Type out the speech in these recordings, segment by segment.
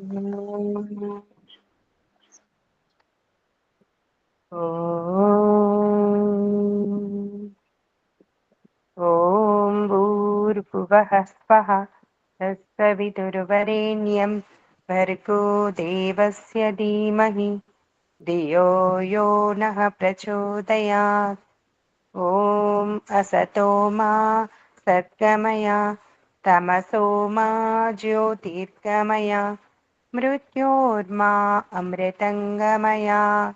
ॐ भूर्भुवः स्वः भर्गो देवस्य धीमहि। धियो यो नः प्रचोदयात्। ॐ असतो मा सद्गमया, तमसो मा ज्योतिर्गमया। मृत्योर्मा अमृतङ्गमया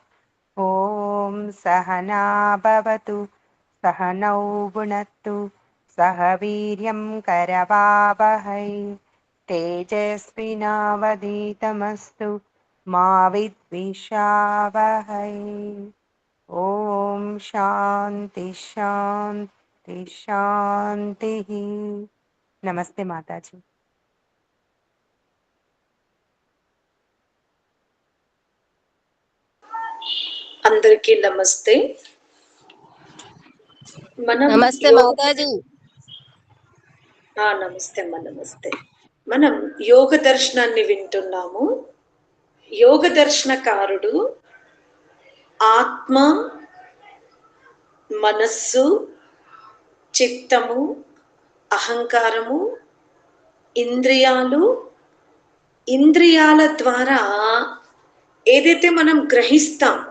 ॐ सहना भवतु, सहनौ भुनक्तु सह वीर्यं करवावहै। तेजस्विनावधीतमस्तु, मा विद्विषावहै। ॐ शान्ति शान्ति, शान्तिः। नमस्ते माताजी। అందరికీ నమస్తే. మనం నమస్తే మాతాజీ. ఆ, నమస్తే అమ్మా నమస్తే. మనం యోగ దర్శనాన్ని వింటున్నాము. యోగ దర్శనకారుడు ఆత్మ మనస్సు చిత్తము అహంకారము ఇంద్రియాలు ఇంద్రియాల ద్వారా ఏదైతే మనం గ్రహిస్తామో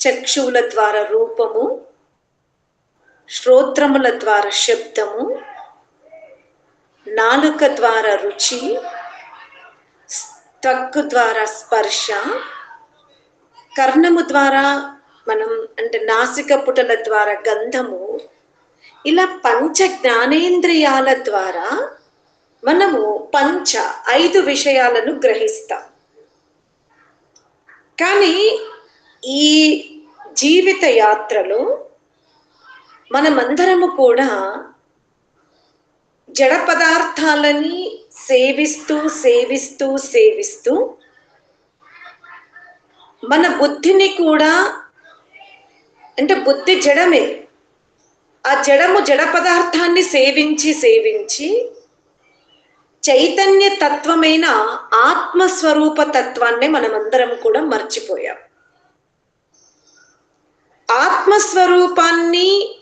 చక్షువుల ద్వారా రూపము శ్రోత్రముల ద్వారా శబ్దము నాలుక ద్వారా రుచి త్వక్కు ద్వారా స్పర్శ కర్ణము ద్వారా మనం అంటే నాసిక పుటల ద్వారా గంధము ఇలా పంచ జ్ఞానేంద్రియాల ద్వారా మనము పంచ ఐదు విషయాలను గ్రహిస్తాం. కానీ ఈ జీవిత యాత్రలో మనమందరము కూడా జడ పదార్థాలని సేవిస్తూ సేవిస్తూ సేవిస్తూ మన బుద్ధిని కూడా అంటే బుద్ధి జడమే. ఆ జడము జడ పదార్థాన్ని సేవించి సేవించి చైతన్య తత్వమైన ఆత్మస్వరూప తత్వాన్ని మనమందరం కూడా మర్చిపోయాం. ఆత్మస్వరూపాన్ని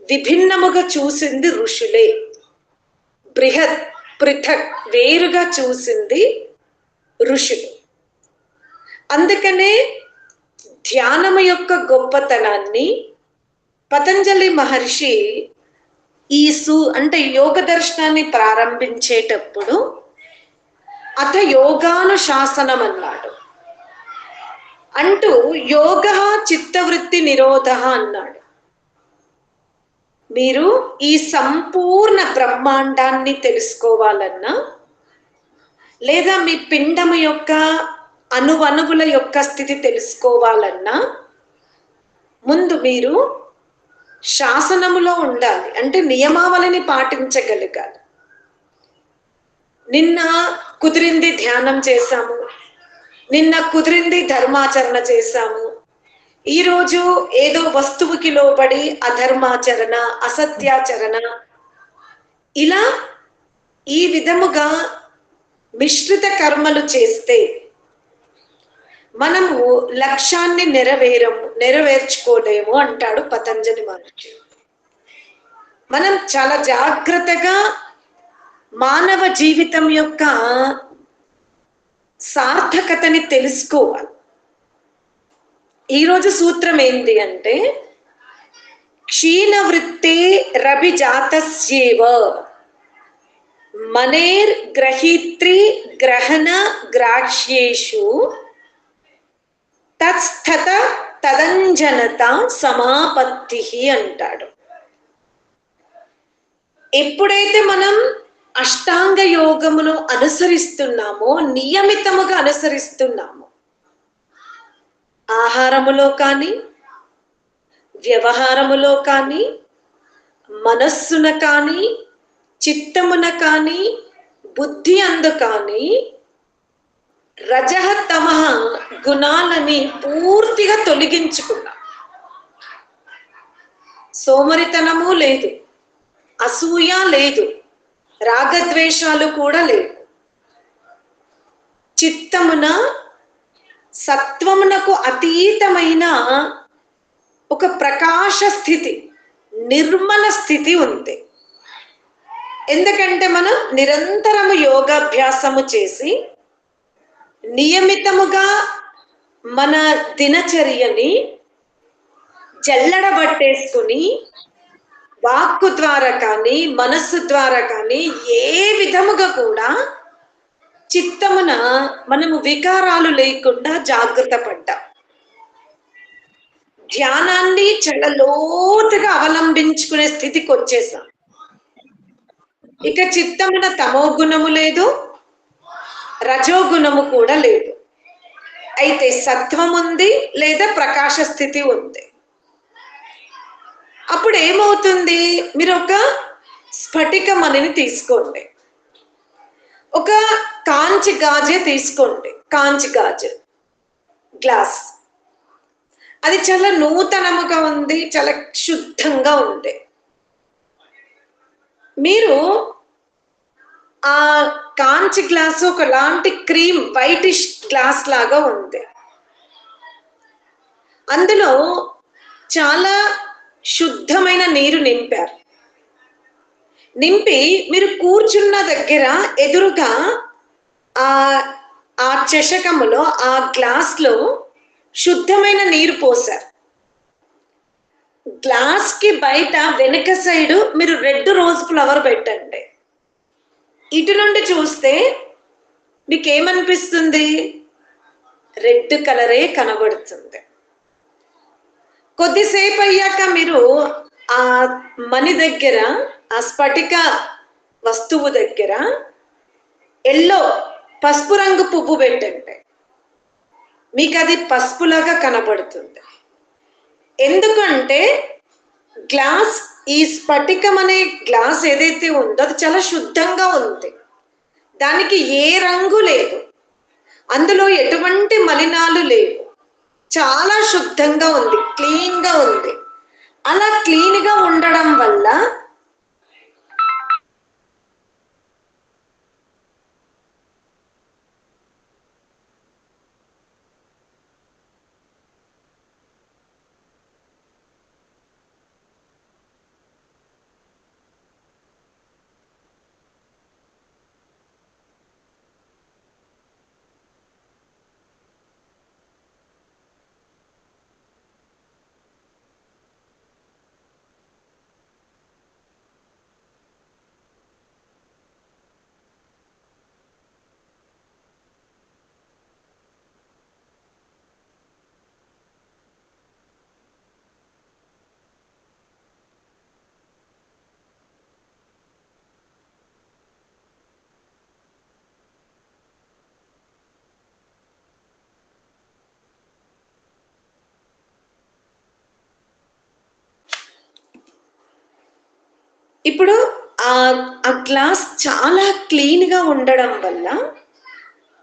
విభిన్నముగా చూసింది ఋషులే. బృహత్ పృథక్ వేరుగా చూసింది ఋషులు. అందుకనే ధ్యానము యొక్క గొప్పతనాన్ని పతంజలి మహర్షి ఈ సు అంటే యోగ దర్శనాన్ని ప్రారంభించేటప్పుడు అత యోగానుశాసనం అన్నాడు. అంటూ యోగ చిత్తవృత్తి నిరోధ అన్నాడు. మీరు ఈ సంపూర్ణ బ్రహ్మాండాన్ని తెలుసుకోవాలన్నా లేదా మీ పిండం యొక్క అణువణువుల యొక్క స్థితి తెలుసుకోవాలన్నా ముందు మీరు శాసనములో ఉండాలి. అంటే నియమావళిని పాటించగలగాలి. నిన్న కుదిరింది ధ్యానం చేశాము. నిన్న కుదిరింది ధర్మాచరణ చేశాము. ఈరోజు ఏదో వస్తువుకి లోబడి అధర్మాచరణ అసత్యాచరణ. ఇలా ఈ విధముగా మిశ్రిత కర్మలు చేస్తే మనము లక్ష్యాన్ని నెరవేరము నెరవేర్చుకోలేము అంటాడు పతంజలి మహర్షి మనం చాలా జాగ్రత్తగా మానవ జీవితం యొక్క సార్థకతని తెలుసుకోవాలి. ఈరోజు సూత్రం ఏంటి అంటే క్షీణ వృత్తే రవి జాతస్యేవ. మనేర్ గ్రహీత్రి గ్రహణ గ్రాహ్యేషు. తత్స్థత తదంజనత సమాపత్తి అంటాడు. ఎప్పుడైతే మనం అష్టాంగ యోగమును అనుసరిస్తున్నామో నియమితముగా అనుసరిస్తున్నామో ఆహారములో కానీ వ్యవహారములో కానీ మనస్సున కానీ చిత్తమున కానీ బుద్ధి అందు కానీ రజహ తమ గుణాలని పూర్తిగా తొలగించుకున్నా. సోమరితనము లేదు అసూయ లేదు రాగద్వేషాలు కూడా లేవు. చిత్తమున సత్వమునకు అతీతమైన ఒక ప్రకాశ స్థితి నిర్మల స్థితి ఉంది ఎందుకంటే మనం నిరంతరము యోగాభ్యాసము చేసి నియమితముగా మన దినచర్యని జల్లడబట్టేసుకుని వాక్కు ద్వారా కానీ మనస్సు ద్వారా కానీ ఏ విధముగా కూడా చిత్తమున మనము వికారాలు లేకుండా జాగ్రత్త పడ్డాం. ధ్యానాన్ని చాలా లోతుగా అవలంబించుకునే స్థితికి వచ్చేసాం ఇక చిత్తమున తమో గుణము లేదు. రజోగుణము కూడా లేదు. అయితే సత్వం ఉంది లేదా ప్రకాశ స్థితి ఉంది? అప్పుడు ఏమవుతుంది? మీరు ఒక స్ఫటిక అనేది తీసుకోండి. ఒక కాంచి గాజే తీసుకోండి. కాంచి గాజు. గ్లాస్. అది చాలా నూతనముగా ఉంది చాలా శుద్ధంగా ఉంది. మీరు ఆ కాంచి గ్లాస్ ఒకలాంటి క్రీమ్ వైటిష్ గ్లాస్ లాగా ఉంది. అందులో చాలా శుద్ధమైన నీరు నింపారు. నింపి మీరు కూర్చున్న దగ్గర ఎదురుగా ఆ ఆ చషకములో ఆ గ్లాస్లో శుద్ధమైన నీరు పోసారు గ్లాస్కి బయట వెనుక సైడ్ మీరు రెడ్ రోజ్ ఫ్లవర్ పెట్టండి. ఇటు నుండి చూస్తే మీకు ఏమనిపిస్తుంది రెడ్ కలరే కనబడుతుంది. కొద్దిసేపు అయ్యాక మీరు ఆ మణి దగ్గర ఆ స్ఫటిక వస్తువు దగ్గర ఎల్లో పసుపు రంగు పువ్వు పెట్టండి. మీకు అది పసుపులాగా కనబడుతుంది. ఎందుకంటే గ్లాస్ ఈ స్ఫటికం అనే గ్లాస్ ఏదైతే ఉందో అది చాలా శుద్ధంగా ఉంది. దానికి ఏ రంగు లేదు. అందులో ఎటువంటి మలినాలు లేవు. చాలా శుద్ధంగా ఉంది క్లీన్గా ఉంది. అలా క్లీన్గా ఉండడం వల్ల ఇప్పుడు ఆ ఆ గ్లాస్ చాలా క్లీన్గా ఉండడం వల్ల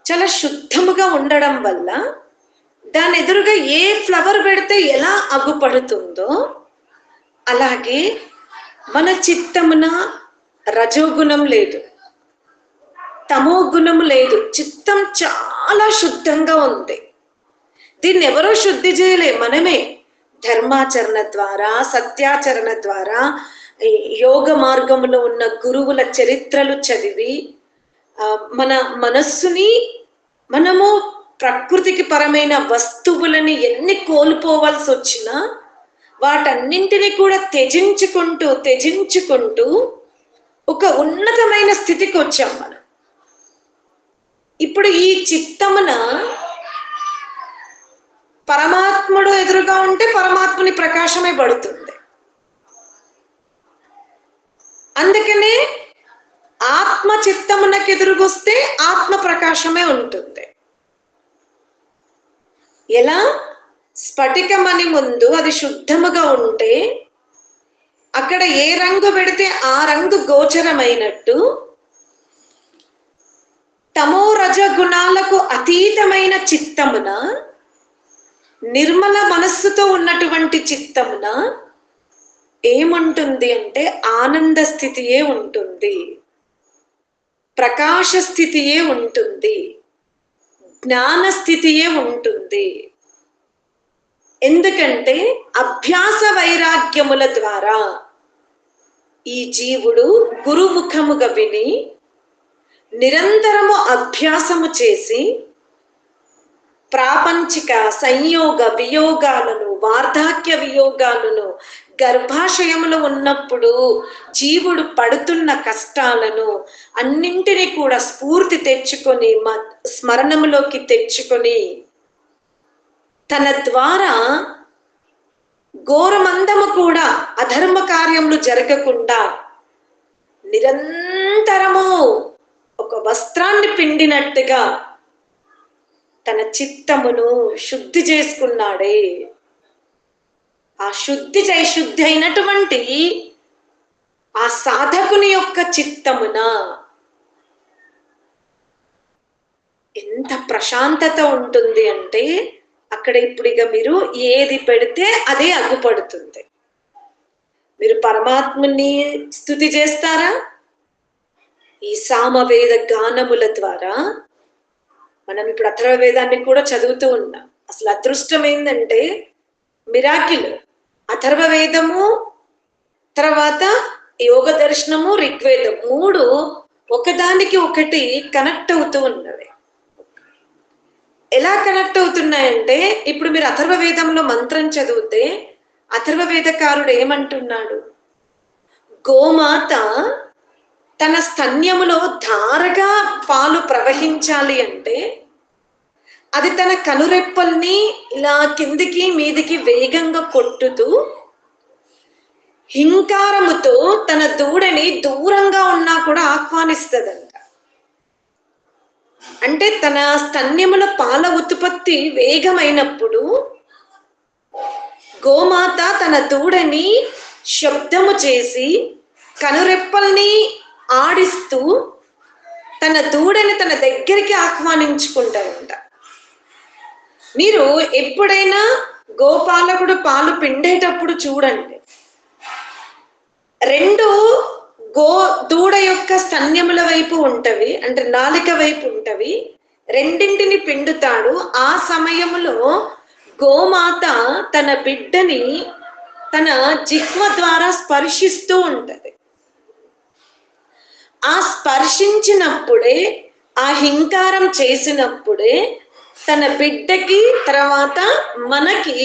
చాలా శుద్ధముగా ఉండడం వల్ల దాని ఎదురుగా ఏ ఫ్లవర్ పెడితే ఎలా అగుపడుతుందో అలాగే మన చిత్తమున రజోగుణం లేదు తమో గుణం లేదు చిత్తం చాలా శుద్ధంగా ఉంది. దీన్ని ఎవరో శుద్ధి చేయలే మనమే. ధర్మాచరణ ద్వారా సత్యాచరణ ద్వారా యోగ మార్గంలో ఉన్న గురువుల చరిత్రలు చదివి మన మనస్సుని మనము ప్రకృతికి పరమైన వస్తువులని ఎన్ని కోల్పోవాల్సి వచ్చినా వాటన్నింటినీ కూడా త్యజించుకుంటూ త్యజించుకుంటూ ఒక ఉన్నతమైన స్థితికి వచ్చాం మనం. ఇప్పుడు ఈ చిత్తమున పరమాత్ముడు ఎదురుగా ఉంటే పరమాత్ముని ప్రకాశమే పడుతుంది అందుకనే ఆత్మ చిత్తమునకు ఎదురుగొస్తే ఆత్మ ప్రకాశమే ఉంటుంది. ఎలా? స్ఫటికమని ముందు అది శుద్ధముగా ఉంటే అక్కడ ఏ రంగు పెడితే ఆ రంగు గోచరమైనట్టు తమో రజ గుణాలకు అతీతమైన చిత్తమున నిర్మల మనస్సుతో ఉన్నటువంటి చిత్తమున ఏముంటుంది అంటే ఆనంద స్థితియే ఉంటుంది. ప్రకాశ స్థితియే ఉంటుంది. జ్ఞాన స్థితియే ఉంటుంది. ఎందుకంటే అభ్యాస వైరాగ్యముల ద్వారా ఈ జీవుడు గురుముఖముగా విని నిరంతరము అభ్యాసము చేసి ప్రాపంచిక సంయోగ వియోగాలను వార్ధాక్య వియోగాలను గర్భాశయములో ఉన్నప్పుడు జీవుడు పడుతున్న కష్టాలను అన్నింటినీ కూడా స్ఫూర్తి తెచ్చుకొని మ- స్మరణములోకి తెచ్చుకొని తన ద్వారా ఘోరమందము కూడా అధర్మ కార్యములు జరగకుండా నిరంతరము ఒక వస్త్రాన్ని పిండినట్టుగా తన చిత్తమును శుద్ధి చేసుకున్నాడే. ఆ శుద్ధి చైశుద్ధి అయినటువంటి ఆ సాధకుని యొక్క చిత్తమున ఎంత ప్రశాంతత ఉంటుంది అంటే అక్కడ ఇప్పుడు ఇక మీరు ఏది పెడితే అదే అగ్గుపడుతుంది. మీరు పరమాత్మని స్థుతి చేస్తారా? ఈ సామవేద గానముల ద్వారా మనం ఇప్పుడు అథర్వవేదాన్ని కూడా చదువుతూ ఉన్నాం. అసలు అదృష్టం ఏంటంటే మిరాకిల్. అథర్వవేదము తర్వాత యోగ దర్శనము ఋగ్వేదం. మూడు ఒకదానికి ఒకటి కనెక్ట్ అవుతూ ఉన్నవి. ఎలా కనెక్ట్ అవుతున్నాయంటే ఇప్పుడు మీరు అథర్వ వేదంలో మంత్రం చదివితే అథర్వ వేదకారుడు ఏమంటున్నాడు? గోమాత తన స్తన్యములో ధారగా పాలు ప్రవహించాలి అంటే అది తన కనురెప్పల్ని ఇలా కిందికి మీదికి వేగంగా కొట్టుతూ హింకారముతో తన దూడని దూరంగా ఉన్నా కూడా ఆహ్వానిస్తుందంట. అంటే తన స్తన్యముల పాల ఉత్పత్తి వేగమైనప్పుడు గోమాత తన దూడని శబ్దము చేసి కనురెప్పల్ని ఆడిస్తూ తన దూడని తన దగ్గరికి ఆహ్వానించుకుంటారంట మీరు ఎప్పుడైనా గోపాలకుడు పాలు పిండేటప్పుడు చూడండి. రెండు గో దూడ యొక్క స్తన్యముల వైపు ఉంటవి అంటే నాలిక వైపు ఉంటవి. రెండింటిని పిండుతాడు. ఆ సమయంలో గోమాత తన బిడ్డని తన జిహ్వ ద్వారా స్పర్శిస్తూ ఉంటది. ఆ స్పర్శించినప్పుడే ఆ హింకారం చేసినప్పుడే తన బిడ్డకి తర్వాత మనకి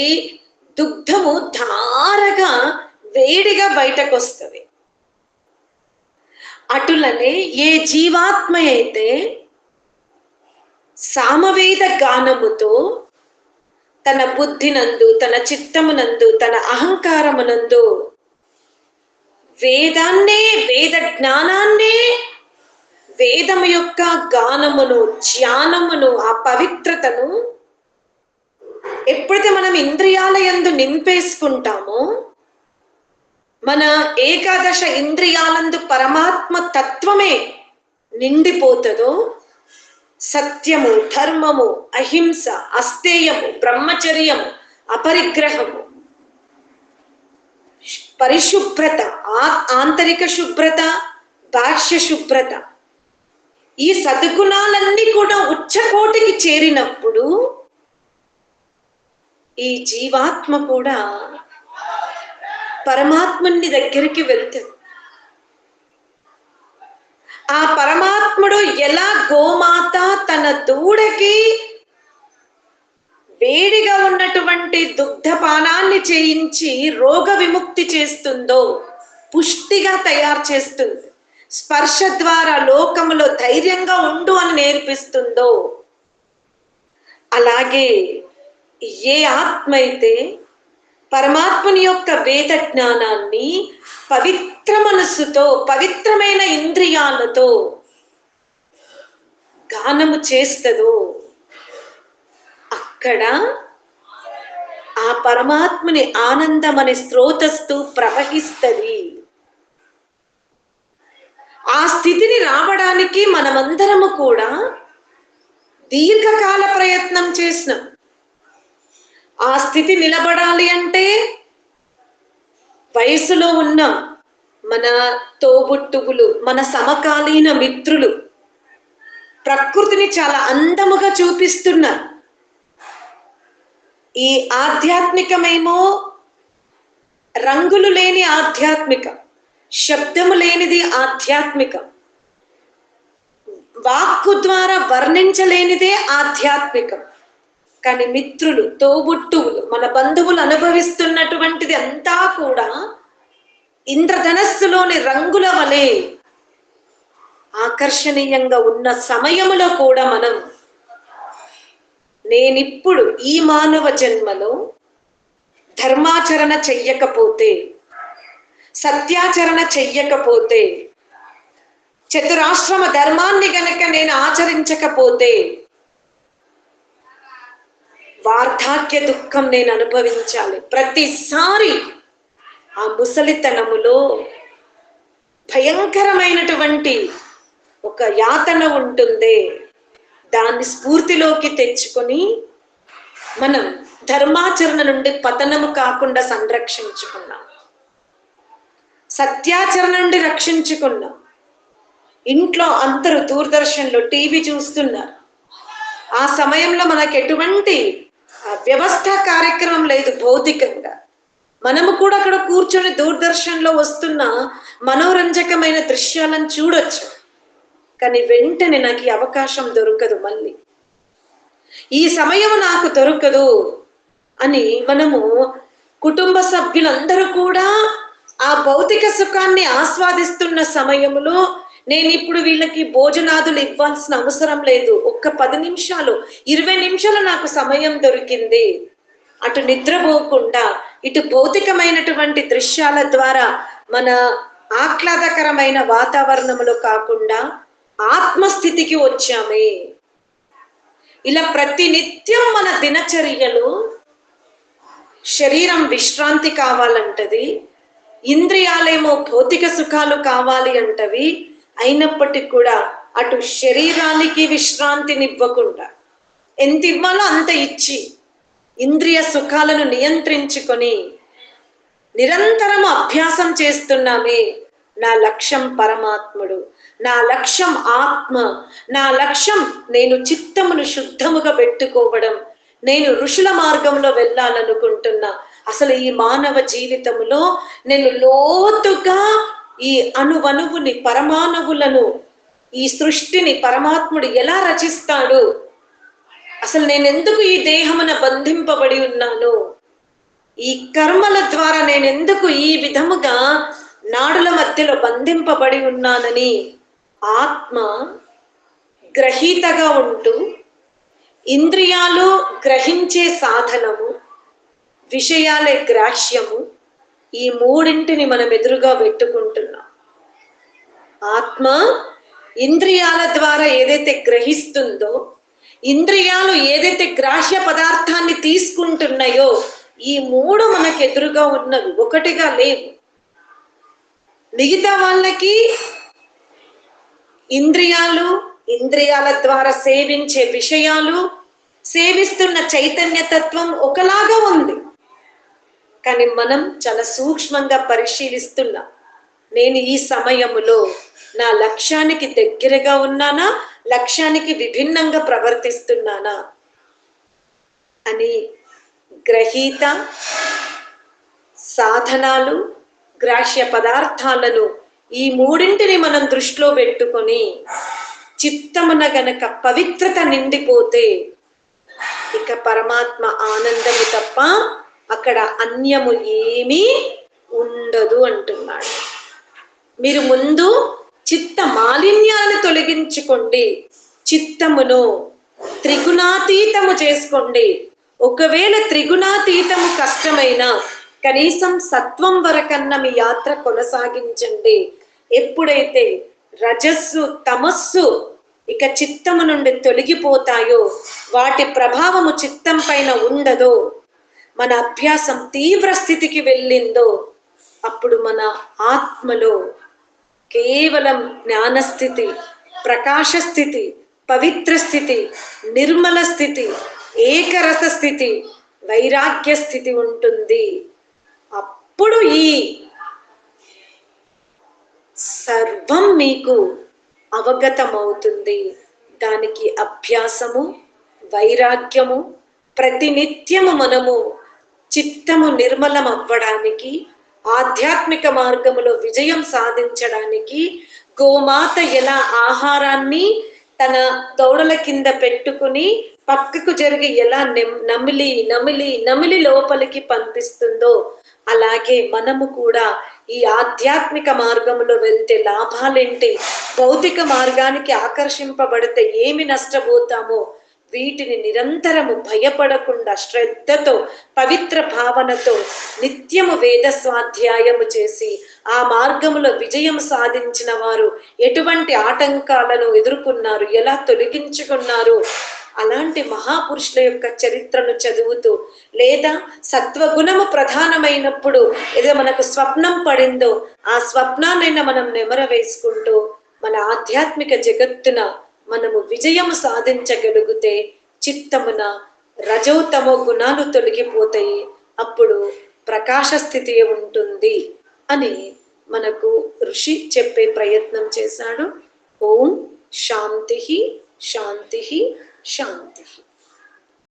దుగ్ధము ధారగా వేడిగా బయటకు వస్తుంది అటులనే ఏ జీవాత్మ అయితే సామవేద గానముతో తన బుద్ధినందు తన చిత్తమునందు తన అహంకారమునందు వేదాన్నే వేద జ్ఞానాన్నే వేదము యొక్క గానమును ధ్యానమును ఆ పవిత్రతను ఎప్పుడైతే మనం ఇంద్రియాల ఎందు నింపేసుకుంటామో మన ఏకాదశ ఇంద్రియాలందు పరమాత్మ తత్వమే నిండిపోతుందో సత్యము ధర్మము అహింస అస్తేయము బ్రహ్మచర్యము అపరిగ్రహము పరిశుభ్రత ఆ- ఆంతరిక శుభ్రత బాహ్య శుభ్రత ఈ సద్గుణాలన్నీ కూడా ఉచ్చకోటికి చేరినప్పుడు ఈ జీవాత్మ కూడా పరమాత్ముని దగ్గరికి వెళ్తుంది. ఆ పరమాత్ముడు ఎలా గోమాత తన దూడకి వేడిగా ఉన్నటువంటి దుగ్ధపానాన్ని చేయించి రోగ విముక్తి చేస్తుందో పుష్టిగా తయారు చేస్తుంది. స్పర్శ ద్వారా లోకములో ధైర్యంగా ఉండు అని నేర్పిస్తుందో. అలాగే ఏ ఆత్మ అయితే పరమాత్ముని యొక్క వేద జ్ఞానాన్ని పవిత్ర మనస్సుతో పవిత్రమైన ఇంద్రియాలతో గానము చేస్తుందో అక్కడ ఆ పరమాత్ముని ఆనందం అనే స్రోతస్తు ప్రవహిస్తుంది. ఆ స్థితిని రావడానికి మనమందరము కూడా దీర్ఘకాల ప్రయత్నం చేసినాం. ఆ స్థితి నిలబడాలి అంటే వయసులో ఉన్న మన తోబుట్టువులు మన సమకాలీన మిత్రులు ప్రకృతిని చాలా అందముగా చూపిస్తున్నారు. ఈ ఆధ్యాత్మికమేమో రంగులు లేని ఆధ్యాత్మికం. శబ్దము లేనిది ఆధ్యాత్మికం. వాక్కు ద్వారా వర్ణించలేనిదే ఆధ్యాత్మికం. కానీ మిత్రులు తోబుట్టువులు మన బంధువులు అనుభవిస్తున్నటువంటిది అంతా కూడా ఇంద్రధనస్సులోని రంగుల వలె ఆకర్షణీయంగా ఉన్న సమయములో కూడా మనం నేనిప్పుడు ఈ మానవ జన్మలో ధర్మాచరణ చెయ్యకపోతే సత్యాచరణ చెయ్యకపోతే చతురాశ్రమ ధర్మాన్ని గనక నేను ఆచరించకపోతే వార్ధాక్య దుఃఖం నేను అనుభవించాలి. ప్రతిసారి ఆ ముసలితనములో భయంకరమైనటువంటి ఒక యాతన ఉంటుంది. దాన్ని స్ఫూర్తిలోకి తెచ్చుకొని మనం ధర్మాచరణ నుండి పతనము కాకుండా సంరక్షించుకున్నాం. సత్యాచరణ నుండి రక్షించుకున్నాం ఇంట్లో అందరూ దూరదర్శన్లో టీవీ చూస్తున్నారు. ఆ సమయంలో మనకు ఎటువంటి వ్యవస్థ కార్యక్రమం లేదు భౌతికంగా. మనము కూడా అక్కడ కూర్చొని దూరదర్శన్లో వస్తున్న మనోరంజకమైన దృశ్యాలను చూడొచ్చు. కానీ వెంటనే నాకు ఈ అవకాశం దొరకదు మళ్ళీ. ఈ సమయం నాకు దొరకదు అని మనము కుటుంబ సభ్యులందరూ కూడా ఆ భౌతిక సుఖాన్ని ఆస్వాదిస్తున్న సమయంలో నేను ఇప్పుడు వీళ్ళకి భోజనాదులు ఇవ్వాల్సిన అవసరం లేదు. ఒక్క పది నిమిషాలు ఇరవై నిమిషాలు నాకు సమయం దొరికింది. అటు నిద్రపోకుండా ఇటు భౌతికమైనటువంటి దృశ్యాల ద్వారా మన ఆహ్లాదకరమైన వాతావరణంలో కాకుండా ఆత్మస్థితికి వచ్చామే. ఇలా ప్రతి నిత్యం మన దినచర్యలు శరీరం విశ్రాంతి కావాలంటది. ఇంద్రియాలేమో భౌతిక సుఖాలు కావాలి అంటవి అయినప్పటికీ కూడా అటు శరీరానికి విశ్రాంతినివ్వకుండా ఎంత ఇవ్వాలో అంత ఇచ్చి ఇంద్రియ సుఖాలను నియంత్రించుకొని నిరంతరం అభ్యాసం చేస్తున్నామే. నా లక్ష్యం పరమాత్ముడు నా లక్ష్యం ఆత్మ నా లక్ష్యం నేను చిత్తమును శుద్ధముగా పెట్టుకోవడం నేను ఋషుల మార్గంలో వెళ్ళాలనుకుంటున్నా. అసలు ఈ మానవ జీవితంలో నేను లోతుగా ఈ అణువణువుని పరమాణువులను ఈ సృష్టిని పరమాత్ముడు ఎలా రచిస్తాడు? అసలు నేను ఎందుకు ఈ దేహమున బంధింపబడి ఉన్నాను? ఈ కర్మల ద్వారా నేను ఎందుకు ఈ విధముగా నాడుల మధ్యలో బంధింపబడి ఉన్నానని ఆత్మ గ్రహీతగా ఉంటూ ఇంద్రియాలు గ్రహించే సాధనము విషయాలే గ్రాహ్యము. ఈ మూడింటిని మనం ఎదురుగా పెట్టుకుంటున్నాం. ఆత్మ ఇంద్రియాల ద్వారా ఏదైతే గ్రహిస్తుందో ఇంద్రియాలు ఏదైతే గ్రాహ్య పదార్థాన్ని తీసుకుంటున్నాయో ఈ మూడు మనకు ఎదురుగా ఉన్నవి ఒకటిగా లేవు. మిగతా వాళ్ళకి ఇంద్రియాలు ఇంద్రియాల ద్వారా సేవించే విషయాలు సేవిస్తున్న చైతన్య తత్వం ఒకలాగా ఉంది. కానీ మనం చాలా సూక్ష్మంగా పరిశీలిస్తున్నా నేను ఈ సమయములో నా లక్ష్యానికి దగ్గరగా ఉన్నానా? లక్ష్యానికి విభిన్నంగా ప్రవర్తిస్తున్నానా? అని గ్రహీత సాధనాలు గ్రాహ్య పదార్థాలను ఈ మూడింటిని మనం దృష్టిలో పెట్టుకొని చిత్తమున గనక పవిత్రత నిండిపోతే ఇక పరమాత్మ ఆనందము తప్ప అక్కడ అన్యము ఏమీ ఉండదు అంటున్నాడు. మీరు ముందు చిత్త మాలిన్యాలను తొలగించుకోండి. చిత్తమును త్రిగుణాతీతము చేసుకోండి. ఒకవేళ త్రిగుణాతీతము కష్టమైన కనీసం సత్వం వరకన్నా మీ యాత్ర కొనసాగించండి. ఎప్పుడైతే రజస్సు తమస్సు ఇక చిత్తము నుండి తొలగిపోతాయో వాటి ప్రభావము చిత్తం పైన ఉండదో. మన అభ్యాసం తీవ్ర స్థితికి వెళ్ళిందో అప్పుడు మన ఆత్మలో కేవలం జ్ఞానస్థితి ప్రకాశ స్థితి పవిత్ర స్థితి నిర్మల స్థితి ఏకరస స్థితి వైరాగ్య స్థితి ఉంటుంది. అప్పుడు ఈ సర్వం మీకు అవగతమవుతుంది. దానికి అభ్యాసము వైరాగ్యము ప్రతినిత్యము మనము చిత్తము నిర్మలం అవ్వడానికి ఆధ్యాత్మిక మార్గములో విజయం సాధించడానికి గోమాత ఎలా ఆహారాన్ని తన దౌడల కింద పెట్టుకుని పక్కకు జరిగి ఎలా నెమ్- నమిలి నమిలి నమిలి లోపలికి పంపిస్తుందో అలాగే మనము కూడా ఈ ఆధ్యాత్మిక మార్గంలో వెళ్తే లాభాలేంటి? భౌతిక మార్గానికి ఆకర్షింపబడితే ఏమి నష్టపోతామో వీటిని నిరంతరము భయపడకుండా శ్రద్ధతో పవిత్ర భావనతో నిత్యము వేద స్వాధ్యాయము చేసి ఆ మార్గములో విజయం సాధించిన వారు ఎటువంటి ఆటంకాలను ఎదుర్కొన్నారు ఎలా తొలగించుకున్నారు? అలాంటి మహాపురుషుల యొక్క చరిత్రను చదువుతూ లేదా సత్వగుణము ప్రధానమైనప్పుడు ఏదో మనకు స్వప్నం పడిందో ఆ స్వప్నాన్నైనా మనం నెమర వేసుకుంటూ మన ఆధ్యాత్మిక జగత్తున మనము విజయం సాధించగలిగితే చిత్తమున రజోతమో గుణాలు తొలగిపోతాయి. అప్పుడు ప్రకాశ స్థితి ఉంటుంది అని మనకు ఋషి చెప్పే ప్రయత్నం చేశాడు. ఓం శాంతి శాంతి శాంతి.